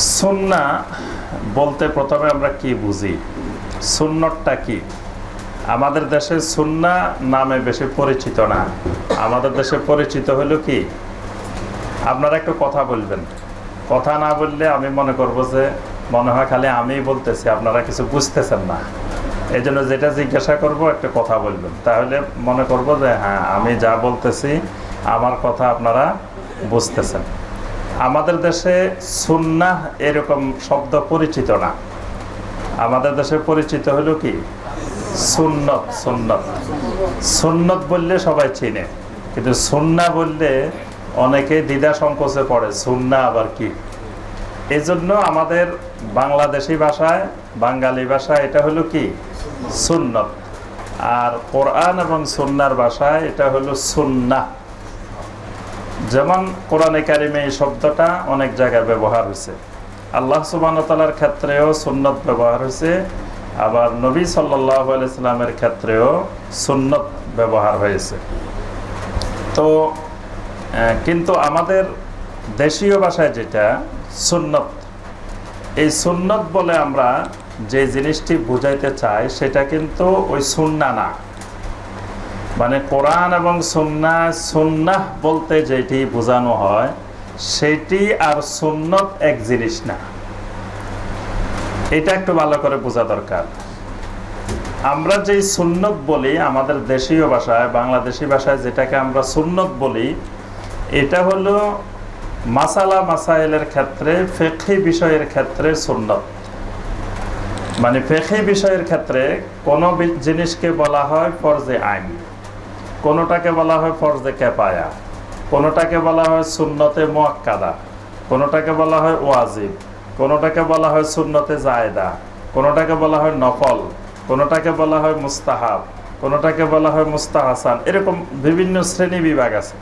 সুন্না বলতে প্রথমে আমরা কি বুঝি? সুন্নতটা কি? আমাদের দেশে সুন্না নামে বেশি পরিচিত না। আমাদের দেশে পরিচিত হলো কি? আপনারা একটু কথা বলবেন। কথা না বললে আমি মনে করব যে মনে হয় খালি আমিই বলতেছি, আপনারা কিছু বুঝতেছেন না। এই জন্য যেটা জিজ্ঞাসা করব, একটা কথা বলবেন। তাহলে মনে করব যে হ্যাঁ আমি যা বলতেছি, আমার কথা আপনারা বুঝতেছেন। আমাদের দেশে সুন্নাহ এরকম শব্দ পরিচিত না। আমাদের দেশে পরিচিত হলো কি? সুন্নত সুন্নত। সুন্নত বললে সবাই চিনে, কিন্তু সুন্না বললে অনেকে দ্বিধা সংকোচে পড়ে, সুন্না আবার কি? এই জন্য আমাদের বাংলাদেশি ভাষায়, বাঙালি ভাষায় এটা হলো কি? সুন্নত। আর কোরআন এবং সুন্নার ভাষায় এটা হলো সুন্না যেমন কোরআনে কারিমে এই শব্দটা অনেক জায়গায় ব্যবহার হয়েছে। আল্লাহ সুবাহতালার ক্ষেত্রেও সুন্নত ব্যবহার হয়েছে, আবার নবী সাল্লাহ আলাইস্লামের ক্ষেত্রেও সুন্নত ব্যবহার হয়েছে। তো কিন্তু আমাদের দেশীয় ভাষায় যেটা, সুন্নত, এই সুন্নত বলে আমরা যে জিনিসটি বুঝাইতে চাই, সেটা কিন্তু ওই সুন্না না। মানে কোরআন এবং সুন্না সুন্নাহ বলতে যেটি বোঝানো হয়, সেটি আর সুন্নত এক জিনিস না। এটা একটু ভালো করে বোঝা দরকার। আমরা যেই সুন্নত বলি, আমাদের দেশীয় ভাষায়, বাংলাদেশি ভাষায় যেটাকে আমরা সুন্নত বলি, এটা হলো মাসালা মাসাইলের ক্ষেত্রে ফেকি বিষয়ের ক্ষেত্রে সুন্নত। মানে ফেকি বিষয়ের ক্ষেত্রে কোনো জিনিসকে বলা হয় ফরজে আইন। কোনোটাকে বলা হয় ফরজে ক্যাপায়া কোনোটাকে বলা হয় সুন্নতে মোয়াক্কাদা, কোনোটাকে বলা হয় ওয়াজিব, কোনোটাকে বলা হয় সুন্নতে জায়দা, কোনোটাকে বলা হয় নফল, কোনোটাকে বলা হয় মুস্তাহাব, কোনোটাকে বলা হয় মুস্তাহাসান, এরকম বিভিন্ন শ্রেণি বিভাগ আছে।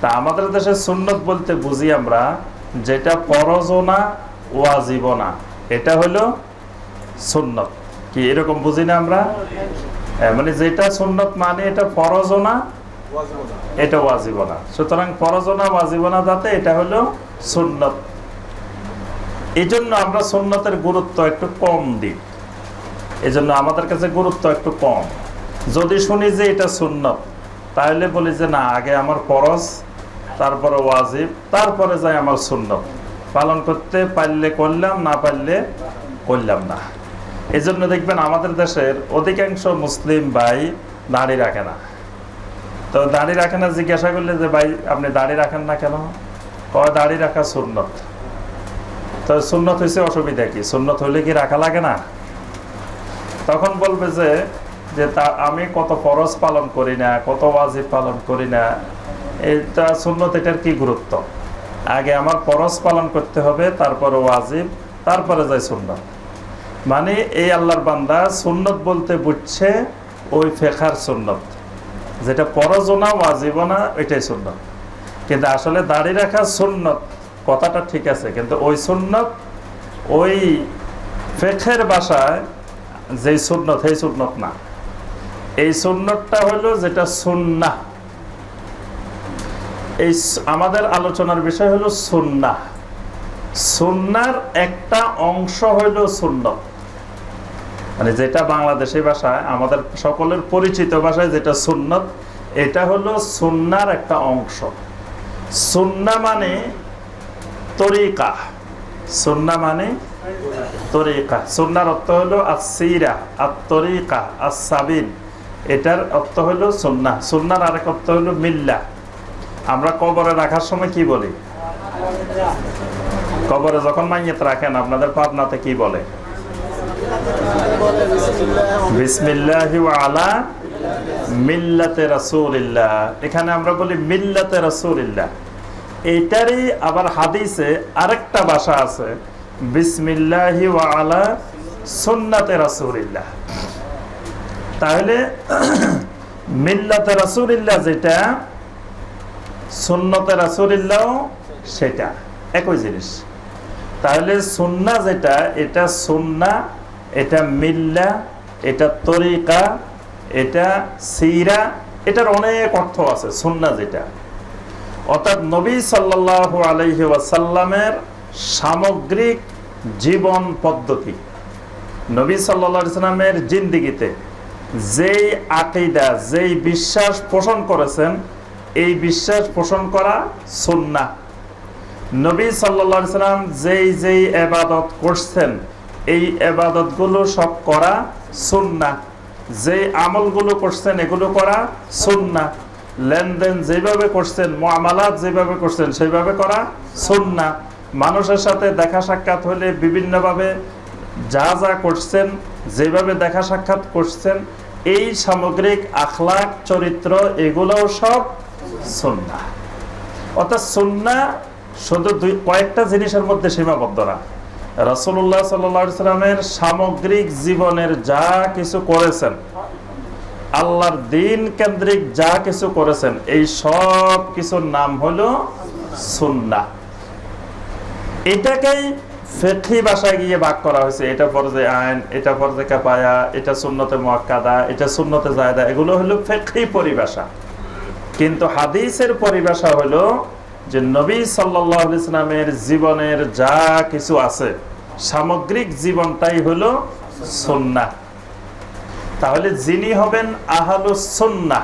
তা আমাদের দেশে সুন্নত বলতে বুঝি আমরা যেটা ফরজও না ওয়াজিবও না, এটা হলো সুন্নত। কি এরকম বুঝি না আমরা? মানে যেটা সুন্নত মানে এটা ফরজও না? এটা ওয়াজিব না। সুতরাং ফরজ না না যাতে এটা হলো সুন্নত। এই জন্য আমরা সুন্নতের গুরুত্ব একটু কম দিই। জন্য আমাদের কাছে গুরুত্ব একটু কম। যদি শুনি যে এটা সুন্নত, তাহলে বলি যে না, আগে আমার ফরজ, তারপরে ওয়াজিব, তারপরে যাই আমার সুন্নত। পালন করতে পারলে করলাম, না পারলে করলাম না। এই জন্য দেখবেন আমাদের দেশের অধিকাংশ মুসলিম ভাই দাড়ি রাখে না। তো দাড়ি রাখে না, জিজ্ঞাসা করলে যে, ভাই, আপনি দাড়ি রাখেন না কেন? কয়, দাড়ি রাখা সুন্নত। তো সুন্নত হয়েছে অসুবিধা কি? সুন্নত হইলে কি রাখা লাগে না? তখন বলবে যে যে, তা আমি কত ফরজ পালন করি না, কত ওয়াজিব পালন করি না, এটা সুন্নত, এটার কি গুরুত্ব? আগে আমার ফরজ পালন করতে হবে, তারপরে ওয়াজিব, তারপরে যায় সুন্নত। মানে এই আল্লাহর বান্দা সুন্নত বলতে বুঝছে ওই ফেখার সুন্নত। যেটা ফরজও না ওয়াজিবও না ওইটাই সুন্নত। কিন্তু আসলে দাড়ি রাখা সুন্নত, কথাটা ঠিক আছে, কিন্তু ওই সুন্নত, ওই ফেখের বাসায় যেই সুন্নত, সেই সুন্নত না। এই সুন্নতটা হলো যেটা সুন্না এই আমাদের আলোচনার বিষয় হলো সুন্না সুন্নার একটা অংশ হইল সুন্নত। মানে যেটা বাংলাদেশি ভাষায় আমাদের সকলের পরিচিত ভাষায় যেটা সুন্নত, এটা হলো সুন্নার একটা অংশ। সুন্না মানে তরিকা। সুন্না মানে তরিকা। সুন্নার অর্থ হলো আসিরা আত্তরিকা আসাবিন এটার অর্থ হলো সুন্না। সুন্নার আরেক অর্থ হলো মিল্লা। আমরা কবরে রাখার সময় কি বলি? কবরে যখন মাইয়েত রাখেন, আপনাদের পাবনাতে কি বলে? এখানে আমরা বলি মিল্লাতে আবার হাদিসে আরেকটা ভাষা আছে, বিসমিল্লাহি আলা তাহলে মিল্লাতে রাসূলিল্লাহ যেটা, সুন্নতে রাসূলিল্লাহ সেটা। একই জিনিস। তাহলে সুন্না যেটা, এটা সুন্না এটা মিল্লা, এটা তরিকা, এটা সিরা, এটার অনেক অর্থ আছে সুন্না যেটা। অর্থাৎ নবী সাল্লাল্লাহু আলাইহি ওয়াসাল্লামের সামগ্রিক জীবন পদ্ধতি। নবী সাল্লা ইসলামের জিন্দিগিতে যেই আকিদা, যেই বিশ্বাস পোষণ করেছেন, এই বিশ্বাস পোষণ করা সুন্না নবী সাল্লা সাল্লাম যেই যেই এবাদত করছেন এই এবাদতগুলো সব করা সুন্না যেই আমলগুলো করছেন এগুলো করা সুন্না লেনদেন যেভাবে করছেন মামালাত যেভাবে করছেন সেইভাবে করা সুন্না মানুষের সাথে দেখা সাক্ষাৎ হলে বিভিন্নভাবে যা যা করছেন, যেভাবে দেখা সাক্ষাৎ করছেন, এই সামগ্রিক আখলাক, চরিত্র এগুলোও সব সুন্না অর্থাৎ সুন্না শুধু দুই, কয়েকটা জিনিসের মধ্যে সীমাবদ্ধ না। রসুল্লাহ সাল্লামের সামগ্রিক জীবনের যা কিছু করেছেন, আল্লাহর দিন কেন্দ্রিক যা কিছু করেছেন, এই সব কিছুর নাম হলো সুন্না এটাকেই ভাষায় গিয়ে ভাগ করা হয়েছে। এটা ফরজে আইন, এটা কাপায়া এটা সুন্নতে এটা সুন্নতে জায়দা এগুলো হলো ফেকি পরিভাষা। কিন্তু হাদিসের পরিভাষা হলো যে নবী সাল্লাহ ইসলামের জীবনের যা কিছু আছে, সামগ্রিক জীবনটাই হলো সন্না তাহলে যিনি হবেন আহালুসন্না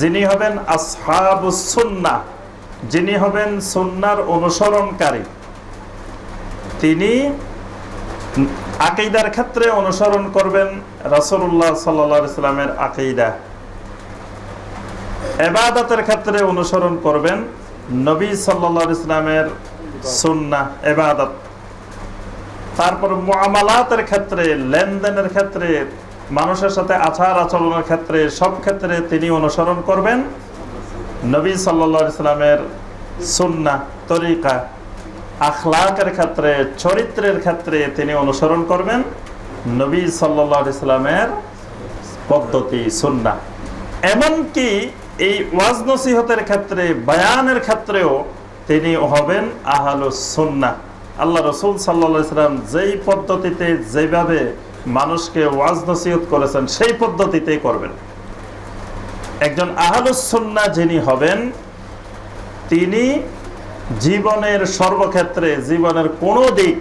যিনি হবেন আসহাবুসন্না যিনি হবেন সন্ন্যার অনুসরণকারী, তিনি আকিদার ক্ষেত্রে অনুসরণ করবেন রসুল্লাহ সাল্লা ইসলামের আকিদা। এবাদতের ক্ষেত্রে অনুসরণ করবেন নবী সাল্লা ইসলামের সুন্না এবাদত তারপর মুআমালাতের ক্ষেত্রে, লেনদেনের ক্ষেত্রে, মানুষের সাথে আচার আচরণের ক্ষেত্রে, সব ক্ষেত্রে তিনি অনুসরণ করবেন নবী সাল্লা ইসলামের সুন্না তরিকা। আখলাকের ক্ষেত্রে, চরিত্রের ক্ষেত্রে তিনি অনুসরণ করবেন নবী সাল্লা ইসলামের পদ্ধতি সুন্না এমনকি এই ওয়াজ নসিহতের ক্ষেত্রে, বায়ানের ক্ষেত্রেও তিনি হবেন আহালুস সুন্না আল্লাহ রসুল সাল্লা ইসলাম যেই পদ্ধতিতে যেভাবে মানুষকে ওয়াজ নসিহত করেছেন, সেই পদ্ধতিতেই করবেন। একজন আহালুস সুন্না যিনি হবেন, তিনি জীবনের সর্বক্ষেত্রে, জীবনের কোনো দিক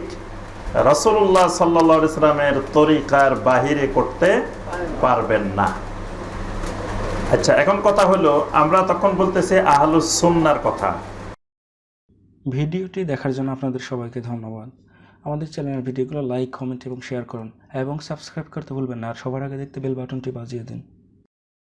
রসুল্লাহ সাল্লা ইসলামের তরিকার বাহিরে করতে পারবেন না। আচ্ছা এখন কথা হলো, আমরা তখন বলতেছি আহলুস সুন্নার কথা। ভিডিওটি দেখার জন্য আপনাদের সবাইকে ধন্যবাদ। আমাদের চ্যানেলের ভিডিওগুলো লাইক, কমেন্ট এবং শেয়ার করুন এবং সাবস্ক্রাইব করতে ভুলবেন না। আর সবার আগে দেখতে বেল বাটনটি বাজিয়ে দিন।